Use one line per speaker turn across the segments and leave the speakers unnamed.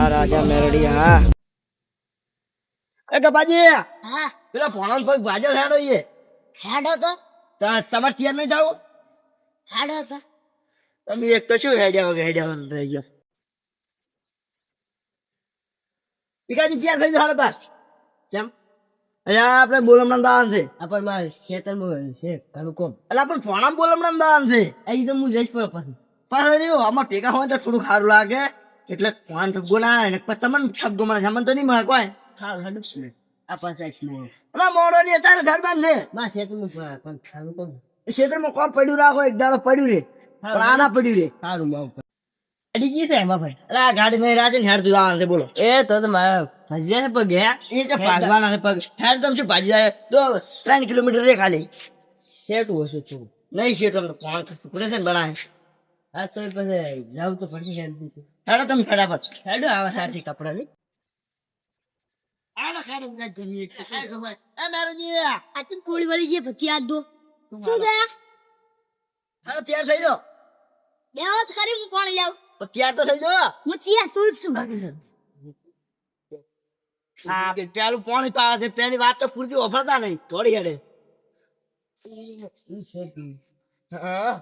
હા રાજા મેરડી હા. એ કપાજી
હા.
પેલા ફોન પગ ભાજો હેડો ઈએ.
હેડો તો.
તમારે ત્યાં નહીં જાવ?
હેડો તો.
તમે એક તો શું હેડ્યા વગર હેડ્યા વગર રહી ગયો? એકાદી ત્યાં ભાઈ હાલો પાસ?
ચમ.
અહીંયા આપણે બોલમણા દાન છે.
આપણમાં ખેતરમાં છે ઘણું કોમ.
એટલે આપણ ફોનામાં બોલમણા દાન છે.
એ તો હું જઈશ પણ પછી.
પાછળ રહ્યું. આમાં ટેકા હોય તો થોડું સારું લાગે. એટલે કોણ ઠગો ના આવે ને? પછી તમને ઠગો મળે છે. મને તો નહીં મળે કોઈ.
હેડો છે. આ
મોડો ની અત્યારે ઘર બંધ છે.
પણ
ક્ષેત્રમાં કોમ પડ્યું રાખો? એક દાડો પડ્યું રે. પણ આ ના પડ્યું રે.
સારું માવ અડી ગઈ છે એમાં ભાઈ
એટલે આ ગાડી નહીં રાજે હેડ તું આવવાનું બોલો.
એ તો તો ભજીયા છે પગ ગયા
એ તો ભાગવાના છે પગ. હેડ તમે શું ભાજી જાય તો ત્રણ કિલોમીટર છે ખાલી.
સેટ ઓછું તું.
નહીં છે તમને કોણ છે ને બનાવે.
હા તો પછી જાવ તો પડશે છે
હેડો તમે ફટાફટ.
હેડો આવા સાથી કપડા લઈ
હેડો હેડો ના જમીએ એ મેરુજી
આ તો વળી આ દો. શું
તૈયાર થઈ જાઓ.
બે વાત કરી હું કોણ
તૈયાર તો થઈ જાઓ.
હું છું
પેલું પાણી પાવે છે પેલી વાત તો પૂરતી ઓફરતા નહીં. થોડી હેડે. હા.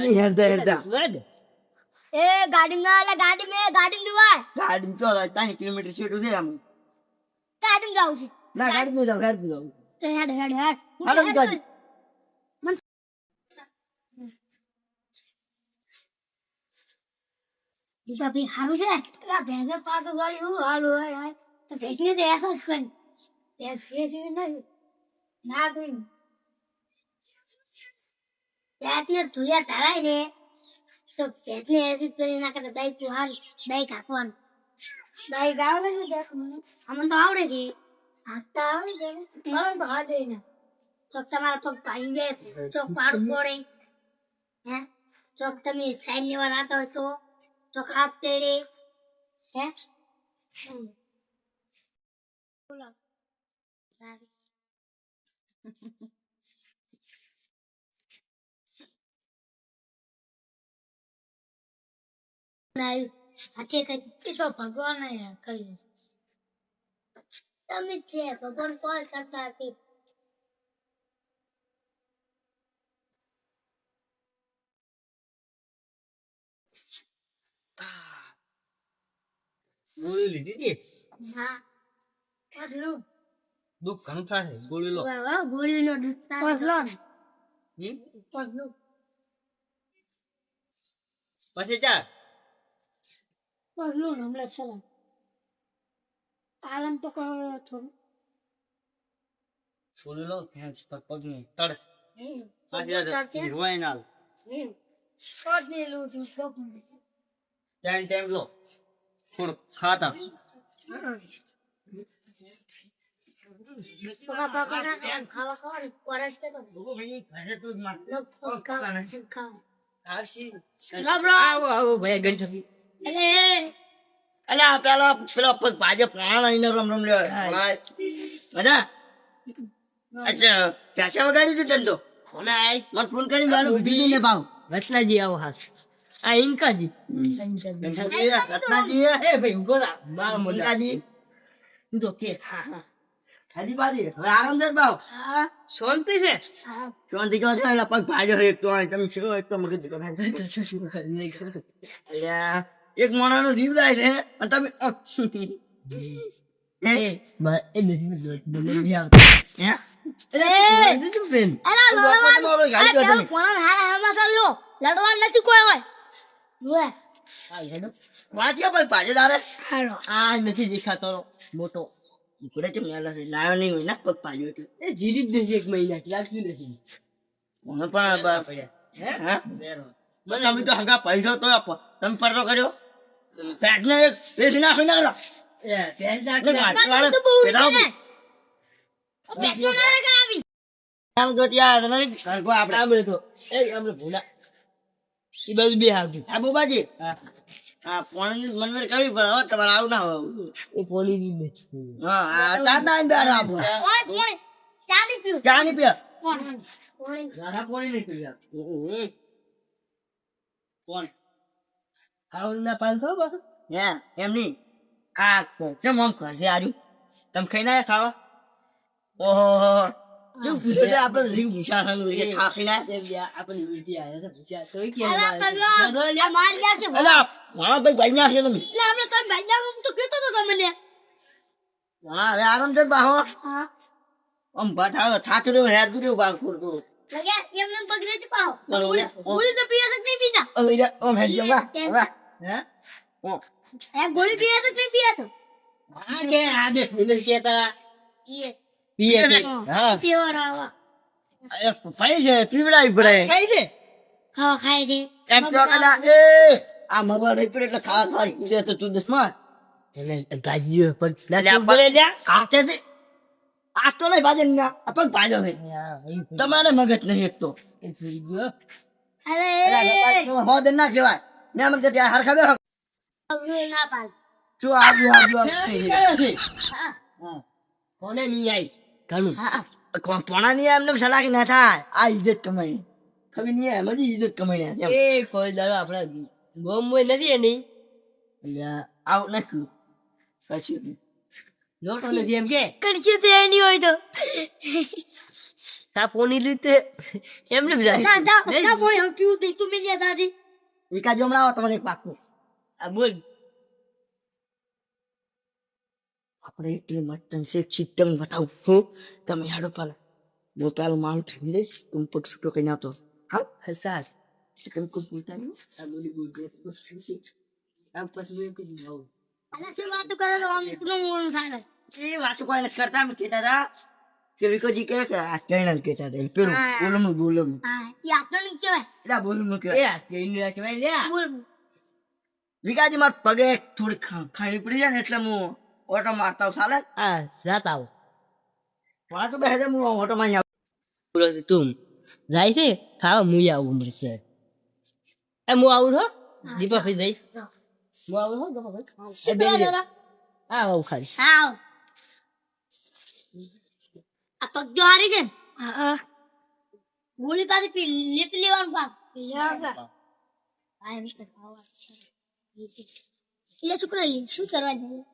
નહીં.
હેરતા હેરતા.
એ ગાડી ના લે ગાડી મે ગાડી દુવાય
ગાડી તો ત્રણ કિલોમીટર છેટું છે આમ.
ગાડી જાવ છે.
ના, ગાડી નહીં જાઉં, ગાડી જાઉં.
તો હેડ હેડ હેડ.
હાલો ઈ ગાડી.
દીકા ભાઈ હારું છે? આ ભેંસે પાસે જોઈ હું હારું હોય હોય. તો ભેંસને તો એસો જ પણ ભેંસ ભેંસ નહીં ના. ભાઈ. ધોયા ને તો ભેંસને એસી કરી નાખે તો તું હાલ દહીં કાપવાનું છે અમને તો આવડે છે. હાથતા આવડે છે મને તો હાથ દઈ ના તો તમારા પગ પાડી દે ચોક પાડું પડે હે ચોક તમે સાઈડ લેવા નાતા હોય તો ચોક હાથ તેડે હે. બોલો તો ભગવાન કહ્યું છે તમે છે ભગવાન કોઈ કરતા નથી
ગોળી લીધી છે?
હા
દુઃખ ઘણું થાય છે. ગોળી લો.
ગોળી નો દુઃખ દૂધ પસલો
પછી ચાલ.
પસલું હમણાં ચલા આરામ તો કરો થોડું
ગોળી લો, ફેંસ પર પગનું તડસ.
હમ.
પાછી આ
કરશે?
ધીરવાય ના લો.
હમ. શોટ ને લઉં છું શોટ ને.
ટાઈમ ટાઈમ લો. થોડુંક ખાતા.
પકા પકા ના ખાવા ખાવા ખાવા પરત કે તો
ઘરે તું જ માર.
લોક ફોન
અલ્યા પેલો પેલો પગ ભાજપ પ્રાણ આવીને રમ રમ લ્યો બધા અચ્છા પૈસા વગાડી તું
ધંધો?
મને ફોન કરી મારું બીજું ને ભાવ.
રત્નાજી આવો હાથ. આ ઇન્કાજી
રત્નાજી રત્નાજી
એ? ભાઈ ઉગો મારા
મુંડાજી
જો તો કે. હા હા.
ખાલી બારી હવે આરામ ભાવ.
હા. શાંતિ છે?
શાંતિ કહો એટલે પગ ભાજો એક તો તમે શું એક તો મગજ કરો અલ્યા. એક મોણાનો જીવ લાય છે અને તમે
નથી
આ
નથી કોઈ હોય
આ દેખાતો. મોટો. લાગે લાયો નહીં હોય ને પગ
એ જીરી જ નથી એક મહિના લાગતું નથી.
મને પણ હે? બસ તમે તો હગા પૈસો તો તમે પડતો કર્યો? પેટને પેઢી નાખી નાખો
એ પેલા
એટલે માટલાવાળો પેલા
બેસો ના રે આવી
આમ તો ત્યાં તમે ઘરકો આપણે
આમરે તો એ આમરે ભૂલા એ બધું બે હાગું
આ બુબાજી
હા
આ પાણીની મંદિર કરવી પડે તમારે આવું ના હોય
એ પોલી ની ને
હા આ તાતા ને બેઠા આપણે
ઓય કોણ કોણ કોણ
પાંચસો બસ
હે એમની આ કેમ આમ કરશે આર્યું? તમે ખાઈ ના ખાવા? ઓહો કેવું પૂછે આપણે રીંગ ભૂસા ખાનું એ ખા ખાઈ ના
આપણે ઉલટી આવ્યા છે પૂછ્યા તો કે
અલા માર ગયા છે
અલા મારા ભાઈ ભાઈ ના છે તમે.
એટલે આપણે તમે ભાઈ ના તો કહેતો તો તમને.
હા હવે આરામ છે બાહો આમ બતાવો થાકી હેર કર્યો બાર
લગે એમને પગડે જ પાવ.
બરોબર.
તો પીયા તો નહીં પીતા
ઓમ હેડ જવા હવે
હે?
ઓ.
એ ગોળી પીયા તો નહીં પીયા તો
આ કે આ બે ફૂલ છે તારા
ઈએ
પીએ કે હા.
પીવો રાવા
એક ભાઈ છે પીવડાવી પડે
ખાઈ દે.
ખાવા ખાઈ દે.
એમ તો કદા એ આ મગર રહી પડે એટલે ખાવા ખાવા કીધે તો તું દસમાં
એટલે ગાજી પગ
લે પડે લે આતે દે. આ તો નહીં બાજે ના આ પગ ભાજો છે તમારે મગજ નહીં એક તો
અરે
હોદ ના કહેવાય. ને હાર ત્યાં હરખા બેહો.
હવે ના પાડ.
આવ્યું આવ્યું
હા.
કોને નહીં આવી ઘણું
હા.
કોણ પોણા ની એમને સલાહ ના થાય. આ ઇજ્જત કમાઈ. ખબર નહીં એમ જ ઇજ્જત કમાઈ
એ કોઈ દાડો આપણા ગોમમાં નથી એની.
આવું નથી કશું
લોટો નથી એમ કે?
કણચું તે એની હોય તો.
સાપોની રીતે. એમને જાય.
જા જા પોણી હું પીવું તે. તું મિલ્યા દાદી.
વિકા જો હમણાં આવો તમને પાકું
આ બોલ
આપણે એટલી મસ્ત છે સિસ્ટમ બતાવું છું તમે હેડો પેલા હું પેલું મારું થઈ દઈશ તું પગ છૂટો કઈ નાતો હા
હસાસ
તમે કોઈ બોલતા નહીં
આ બોલી બોલ આ પછી આવું
અલા શું વાત કરે તો આમ તું મોણું થાય
એ વાતો કોઈ નથી કરતા અમે કહેતા હતા કે વિકોજી કહે કે આ ચેનલ કેતા હતા. પેલું
હા.
બોલમું બોલમું
હા એ આપણો નહીં કહેવાય.
એટલે બોલમું
એ
કહેવાય
આ કઈ કહેવાય લ્યા.
બોલ
વિકાજી મારા પગે થોડી ખાણી પડી જાય ને એટલે હું ઓટો મારતા હોઉં ચાલે
આ રાત આવો.
મારા તો બેસે હું ઓટો માં
બોલો છે તું. જાય છે? ખાવા મુઈ આવું મળશે એ હું આવું છો દીપાભાઈ જઈશ. હું. આવું છો.
કરો જરા
હા આવું ખાલી
આવ. આ પગ જો હારી છે ગોળી પાસે લેતી લેવાનું ખાવા. એટલે શું શું કરવા જાય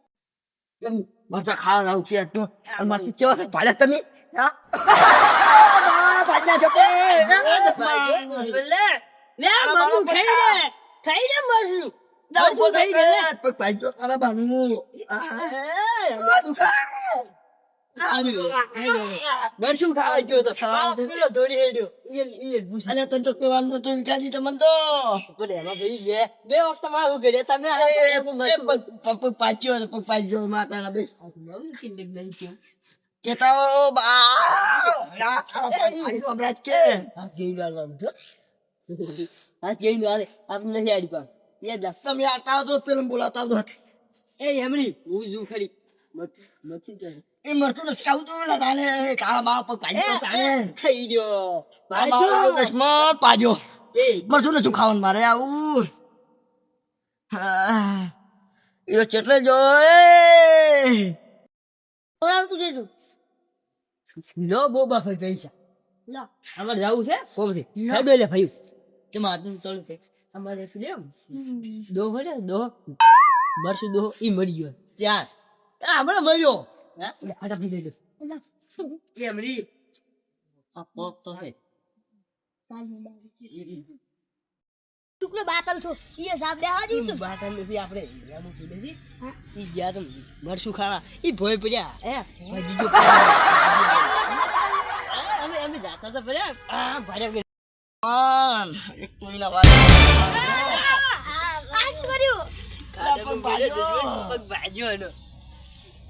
કેમ માથા ખાવા આવું છે તું? મારથી કેવા છે? ભાડે તમે? હા? ભાજા જપે
લે લે મરવું ખાઈ લે. ખાઈ લે મરશું મરશું ખાઈ લે.
પગ ભાજો તારા બાનું
મરશું ખાવા ગયો તો પેલો દોડી હેડ્યો એ એ
અને તને તો કહેવાનું હતું વિકાજી તમને તો
બોલે એમાં ભાઈ બે બે વખત મારું કર્યા તમે
એ પગ પાચ્યો હતો, પગ પાચ્યો કેતા બા હમણાં જ કે
હાથ ગઈ લાવવાનું છો હાથ ગઈ લાવે આપણે નથી આડી પાસ રાખ
તમે આતા તો પેલું બોલાતા હો તો
એ એમની હું જુ ખરી મત મત જાય
એ મરતું ખાવું તો ના તાને કાળા બાળા પગ પાજો તાને
ખાઈ ગયો.
મારા દસમા પાજો. મરતું નથી ખાવાનું મારે આવું. એ તો ચેટલે જો એ.
થોડા તું દેજો
લો બોબા ભાઈ પૈસા.
લો.
અમારે જવું છે? કોમથી? હેડો લે ભાઈ. તેમાં હાથનું તળું છે? અમારે શું લેવું? દો ભલે દો બરસુ દો ઈ મરી ગયો. ત્યાં આ મળ્યો હા ફટાફટ લઈ લો આ પોપ તો છે
ટુકડો બાતલ છો એ સાબ બે હાજી તું
બાટા નથી આપણે યાનું પીડે છે ઈ ગયા તો મરશું ખાવા ઈ ભોય પડ્યા હે ભાજી જો અમે અમે જાતા તો પડ્યા આ ભારે
આમ, એક કોઈના વાળા
આ શું કર્યું
પગ ભાજ્યો પગ ભાજ્યો એનો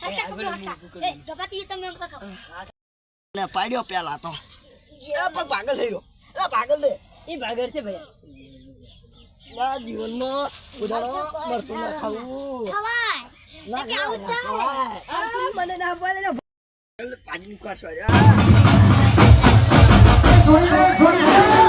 પકડો,
ઊભું
હરખા.
કરો.
એ ગપાતી તમે એમ તો
ને પાડ્યો પેલા તો. પાગલ થઈ ગયો. પાગલ દે
એ પાગલ છે ભાઈ.
ના જીવનમાં મરતું ના ખાવું.
મને ના પડે
છોડી